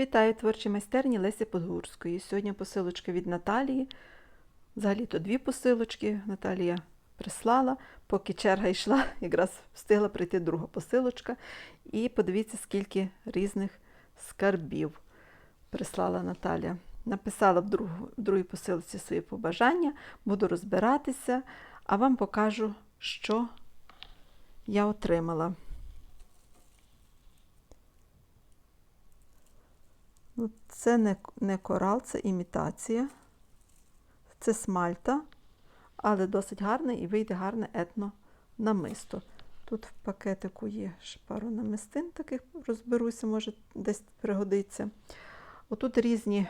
Вітаю творчі майстерні Лесі Подгурської. Сьогодні посилочка від Наталії. Взагалі-то дві посилочки Наталія прислала. Поки черга йшла, якраз встигла прийти друга посилочка. І подивіться, скільки різних скарбів прислала Наталя. Написала в, другу, в другій посилці свої побажання, буду розбиратися, а вам покажу, що я отримала. Це не, не корал, це імітація. Це смальта, але досить гарне і вийде гарне етно намисто. Тут в пакетику є пару намистин таких, розберуся, може десь пригодиться. Отут різні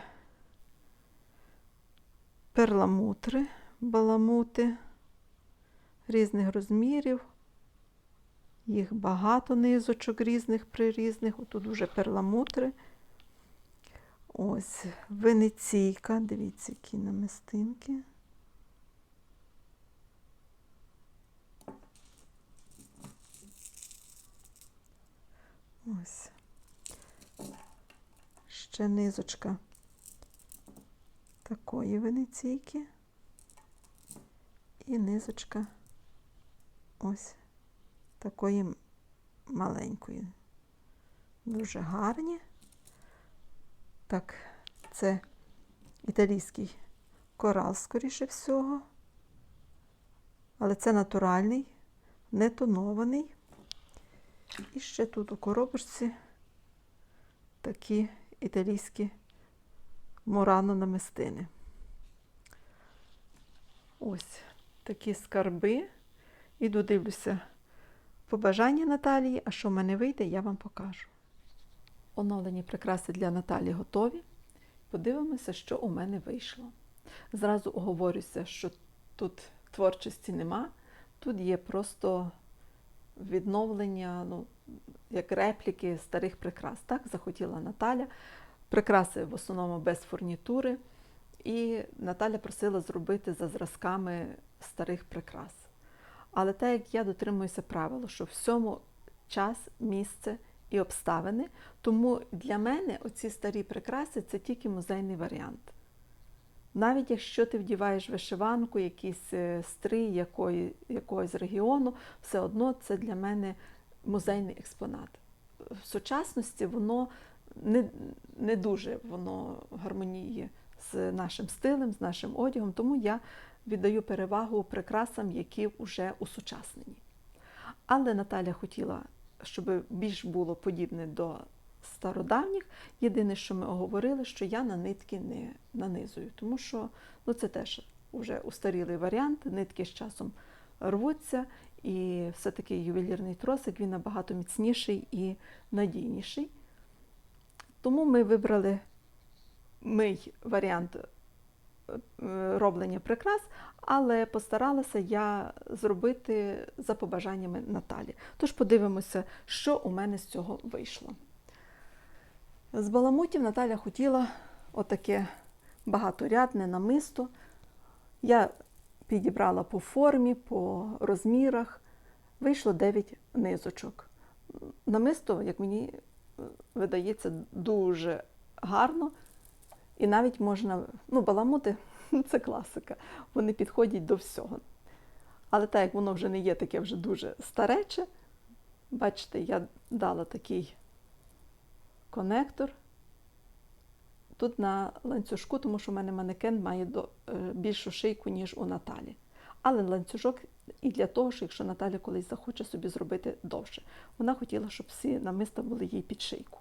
перламутри, баламути різних розмірів. Їх багато низочок різних прирізних. Отут вже перламутри. Ось венеційка, дивіться, які намистинки. Ось. Ще низочка такої венеційки. І низочка ось такої маленької. Дуже гарні. Так, це італійський корал, скоріше всього. Але це натуральний, не тонований. І ще тут у коробочці такі італійські мурано намистини. Ось такі скарби. Іду дивлюся побажання Наталії, а що в мене вийде, я вам покажу. Оновлені прикраси для Наталі готові. Подивимося, що у мене вийшло. Зразу оговорюся, що тут творчості нема, тут є просто відновлення, ну, як репліки старих прикрас. Так захотіла Наталя. Прикраси в основному без фурнітури. І Наталя просила зробити за зразками старих прикрас. Але так як я дотримуюся правила, що всьому час, місце і обставини. Тому для мене оці старі прикраси це тільки музейний варіант. Навіть якщо ти вдіваєш вишиванку, якийсь стрій якої, якогось регіону, все одно це для мене музейний експонат. В сучасності воно не, не дуже воно гармоніє з нашим стилем, з нашим одягом, тому я віддаю перевагу прикрасам, які вже усучаснені. Але Наталя хотіла щоб більш було подібне до стародавніх. Єдине, що ми оговорили, що я на нитки не нанизую, тому що ну, це теж вже устарілий варіант, нитки з часом рвуться, і все-таки ювелірний тросик він набагато міцніший і надійніший. Тому ми вибрали мий варіант роблення прикрас, але постаралася я зробити за побажаннями Наталі. Тож подивимося, що у мене з цього вийшло. З баламутів Наталя хотіла отаке багаторядне намисто. Я підібрала по формі, по розмірах. Вийшло 9 низочок. Намисто, як мені видається, дуже гарно. І навіть можна, ну, баламути це класика. Вони підходять до всього. Але так як воно вже не є таке вже дуже старече, бачите, я дала такий конектор. Тут на ланцюжку, тому що в мене манекен має е, більшу шийку, ніж у Наталі. Але ланцюжок і для того, що якщо Наталя колись захоче собі зробити довше. Вона хотіла, щоб всі намиста були їй під шийку.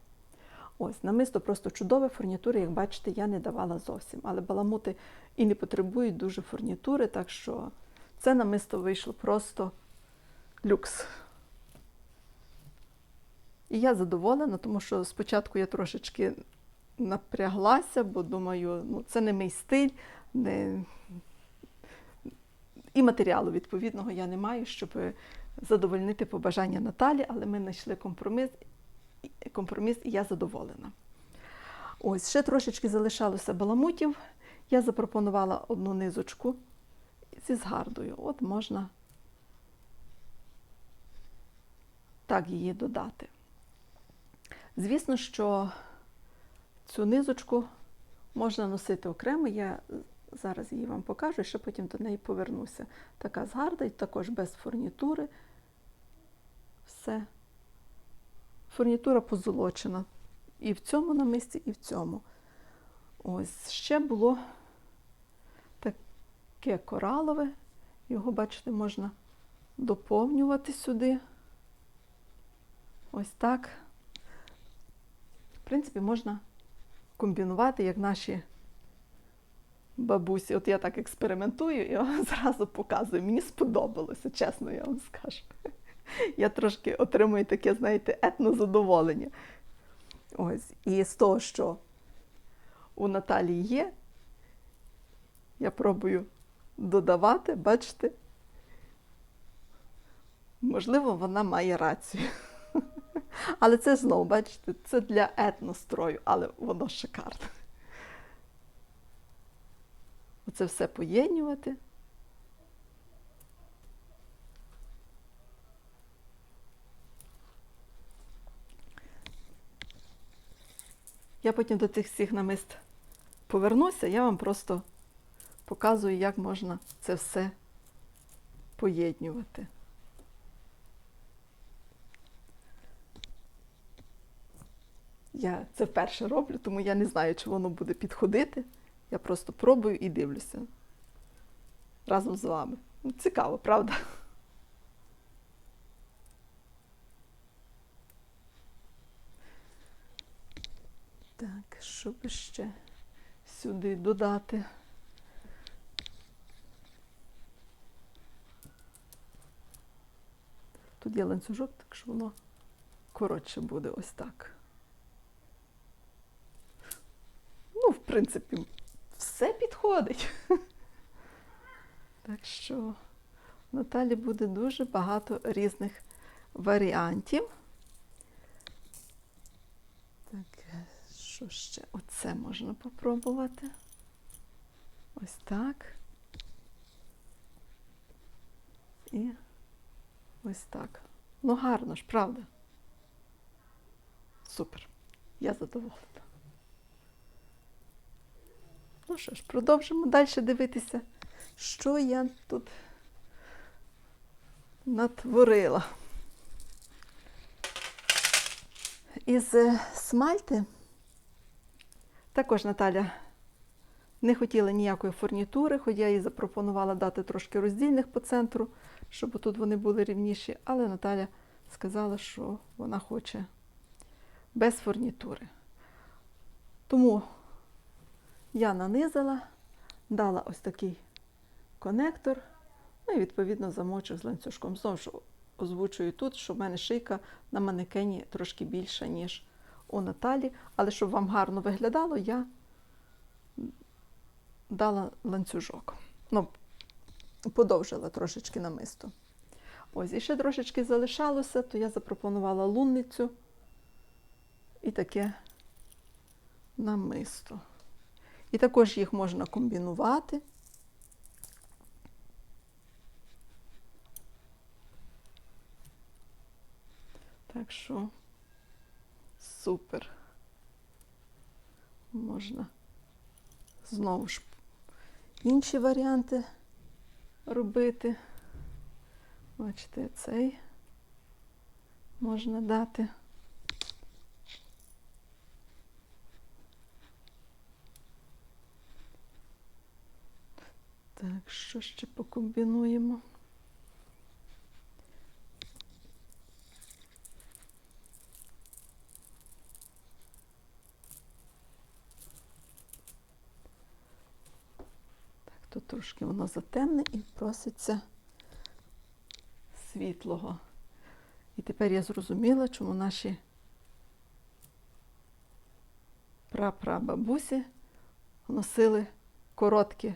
Ось, намисто просто чудове, фурнітури, як бачите, я не давала зовсім. Але баламути і не потребують дуже фурнітури, так що це намисто вийшло просто люкс. І я задоволена, тому що спочатку я трошечки напряглася, бо думаю, ну це не мій стиль, не... і матеріалу відповідного я не маю, щоб задовольнити побажання Наталі, але ми знайшли компроміс компроміс, і я задоволена. Ось, ще трошечки залишалося баламутів. Я запропонувала одну низочку зі згардою. От можна так її додати. Звісно, що цю низочку можна носити окремо. Я зараз її вам покажу, і ще потім до неї повернуся. Така з гардой, також без фурнітури. Все. Фурнітура позолочена. І в цьому намисті, і в цьому. Ось ще було таке коралове. Його, бачите, можна доповнювати сюди. Ось так. В принципі, можна комбінувати, як наші бабусі. От я так експериментую і зразу показую. Мені сподобалося, чесно я вам скажу. Я трошки отримую таке, знаєте, етнозадоволення. Ось. І з того, що у Наталії є, я пробую додавати, бачите, можливо, вона має рацію. Але це знову, бачите, це для етнострою, але воно шикарне. Оце все поєднювати. Я потім до цих всіх намист повернуся, я вам просто показую, як можна це все поєднювати. Я це вперше роблю, тому я не знаю, чи воно буде підходити. Я просто пробую і дивлюся разом з вами. Ну, Цікаво, правда? Так, що би ще сюди додати? Тут є ланцюжок, так що воно коротше буде ось так. Ну, в принципі, все підходить. Так що Наталі буде дуже багато різних варіантів. Так, що ще? Оце можна попробувати. Ось так. І ось так. Ну, гарно ж, правда? Супер. Я задоволена. Ну що ж, продовжимо далі дивитися, що я тут натворила. Із е, смальти також Наталя не хотіла ніякої фурнітури, хоч я їй запропонувала дати трошки роздільних по центру, щоб тут вони були рівніші, але Наталя сказала, що вона хоче без фурнітури. Тому я нанизала, дала ось такий конектор, ну і відповідно замочок з ланцюжком. Знову ж озвучую тут, що в мене шийка на манекені трошки більша, ніж у Наталі. Але щоб вам гарно виглядало, я дала ланцюжок. Ну, подовжила трошечки намисто. Ось, і ще трошечки залишалося, то я запропонувала лунницю і таке намисто. І також їх можна комбінувати. Так що супер. Можна знову ж інші варіанти робити. Бачите, цей можна дати. Так, що ще покомбінуємо? Тут трошки воно затемне і проситься світлого. І тепер я зрозуміла, чому наші прапрабабусі носили короткі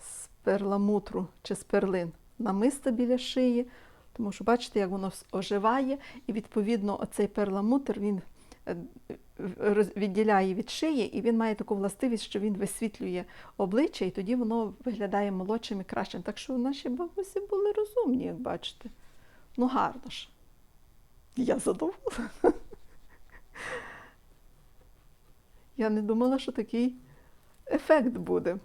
з перламутру чи з перлин намиста біля шиї, тому що бачите, як воно оживає, і відповідно оцей перламутр він відділяє від шиї, і він має таку властивість, що він висвітлює обличчя, і тоді воно виглядає молодшим і кращим. Так що наші бабусі були розумні, як бачите. Ну, гарно ж. Я задоволена. Я не думала, що такий ефект буде.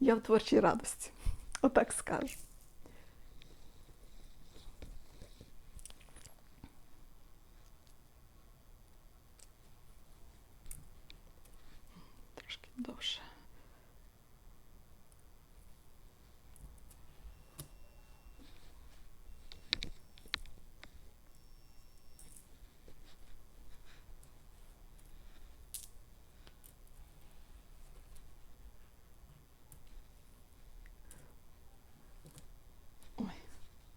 Я в творчій радості. Отак скажу. Трошки довше. Ой,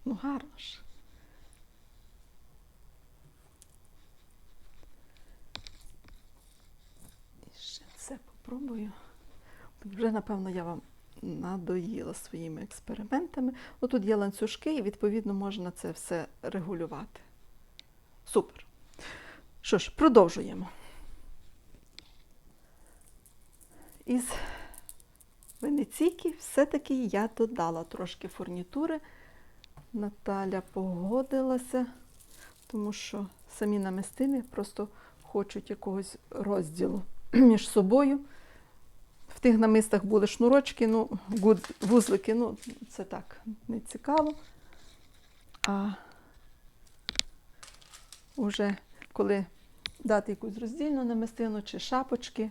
ну гарно ж. І ще це попробую. Вже, напевно, я вам надоїла своїми експериментами. Ну, тут є ланцюжки, і відповідно можна це все регулювати. Супер. Що ж, продовжуємо. Із Венеційки все-таки я додала трошки фурнітури. Наталя погодилася, тому що самі намистини просто хочуть якогось розділу між собою. Тих намистах були шнурочки, ну, гуд- вузлики, ну, це так, не цікаво. А вже коли дати якусь роздільну намистину чи шапочки,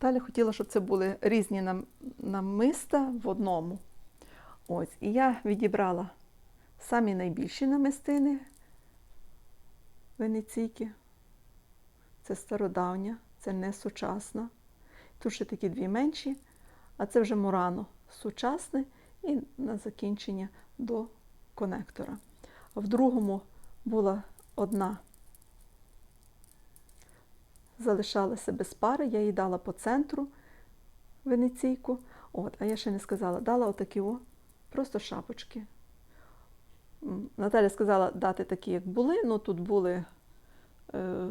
Далі хотіла, щоб це були різні нам- намиста в одному. Ось. І я відібрала самі найбільші намистини венеційки. Це стародавня, це не сучасна. Тут ще такі дві менші, а це вже Мурано сучасне і на закінчення до конектора. В другому була одна залишалася без пари, я їй дала по центру венеційку. От, а я ще не сказала, дала отакі о, просто шапочки. Наталя сказала дати такі, як були, ну тут були е,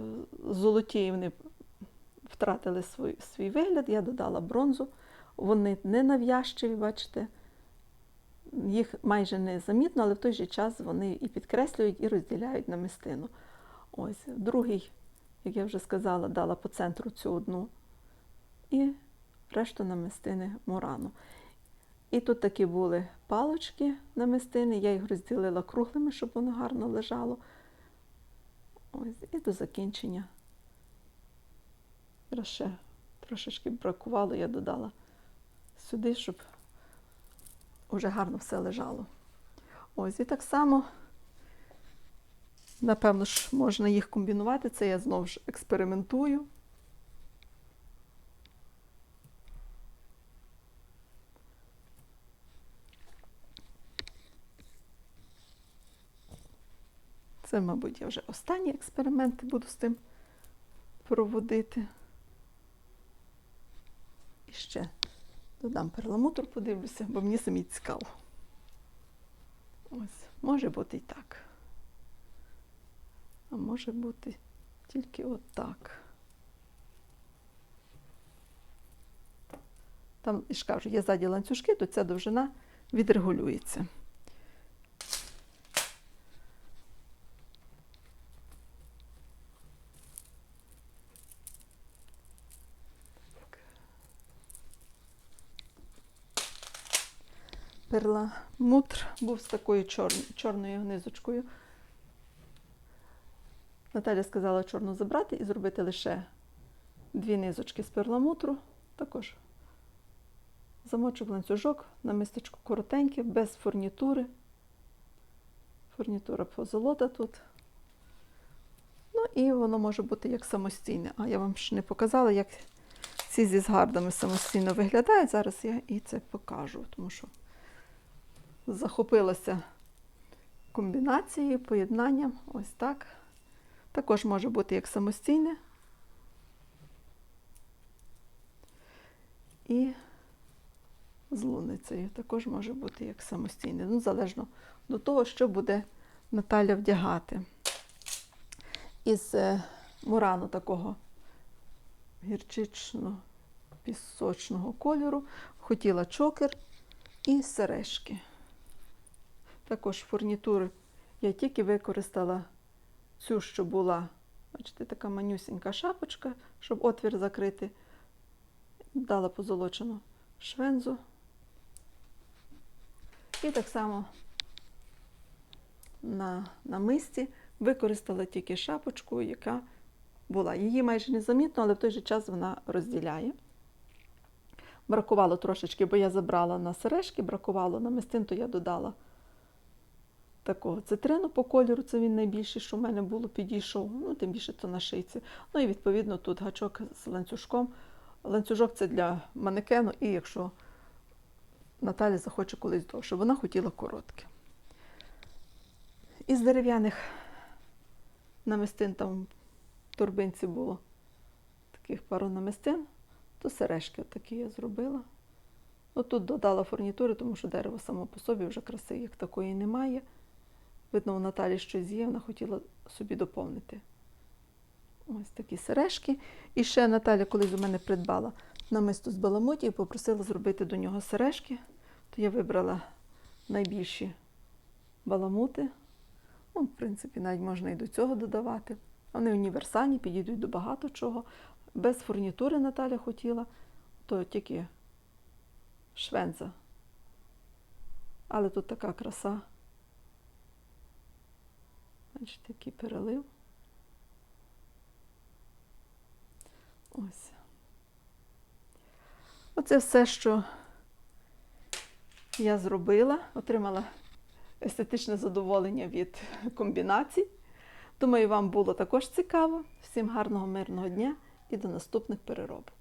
золоті, вони втратили свій, свій вигляд, я додала бронзу. Вони не нав'язчиві, бачите, їх майже не замітно, але в той же час вони і підкреслюють, і розділяють намистину. Ось, другий як я вже сказала, дала по центру цю одну і решту намистини Мурану. І тут такі були палочки намистини, я їх розділила круглими, щоб воно гарно лежало. Ось, і до закінчення. Зараз ще трошечки бракувало, я додала сюди, щоб уже гарно все лежало. Ось, і так само Напевно ж, можна їх комбінувати. Це я знову ж експериментую. Це, мабуть, я вже останні експерименти буду з тим проводити. І ще додам перламутр, подивлюся, бо мені самі цікаво. Ось, може бути і так. А може бути тільки отак. Там, я ж кажу, є ззаді ланцюжки, то ця довжина відрегулюється. Перламутр був з такою чор- чорною низочкою. Наталя сказала чорну забрати і зробити лише дві низочки з перламутру. Також замочок ланцюжок на мистечку коротеньке, без фурнітури. Фурнітура позолота тут. Ну і воно може бути як самостійне. А я вам ще не показала, як ці зі згардами самостійно виглядають. Зараз я і це покажу, тому що захопилася комбінацією, поєднанням. Ось так. Також може бути як самостійне. І з луницею також може бути як самостійне. Ну, залежно до того, що буде Наталя вдягати. Із е, мурану такого гірчично-пісочного кольору хотіла чокер і сережки. Також фурнітури я тільки використала цю, що була Бачите, така манюсінька шапочка, щоб отвір закрити. Дала позолочену швензу. І так само на, на мисці використала тільки шапочку, яка була. Її майже незамітно, але в той же час вона розділяє. Бракувало трошечки, бо я забрала на сережки, бракувало на мистин, то я додала такого цитрину по кольору. Це він найбільший, що в мене було, підійшов. Ну, тим більше то на шийці. Ну і відповідно тут гачок з ланцюжком. Ланцюжок це для манекену, і якщо Наталя захоче колись довше, вона хотіла коротке. Із дерев'яних намистин там в торбинці було таких пару намистин, то сережки такі я зробила. Ну, тут додала фурнітури, тому що дерево само по собі вже краси як такої немає. Видно, у Наталі щось є, вона хотіла собі доповнити. Ось такі сережки. І ще Наталя колись у мене придбала намисто з баламоті і попросила зробити до нього сережки. То я вибрала найбільші баламути. Ну, в принципі, навіть можна і до цього додавати. Вони універсальні, підійдуть до багато чого. Без фурнітури Наталя хотіла, то тільки швенза. Але тут така краса. Бачите, який перелив. Ось. Оце все, що я зробила, отримала естетичне задоволення від комбінацій. Думаю, вам було також цікаво. Всім гарного, мирного дня і до наступних переробок.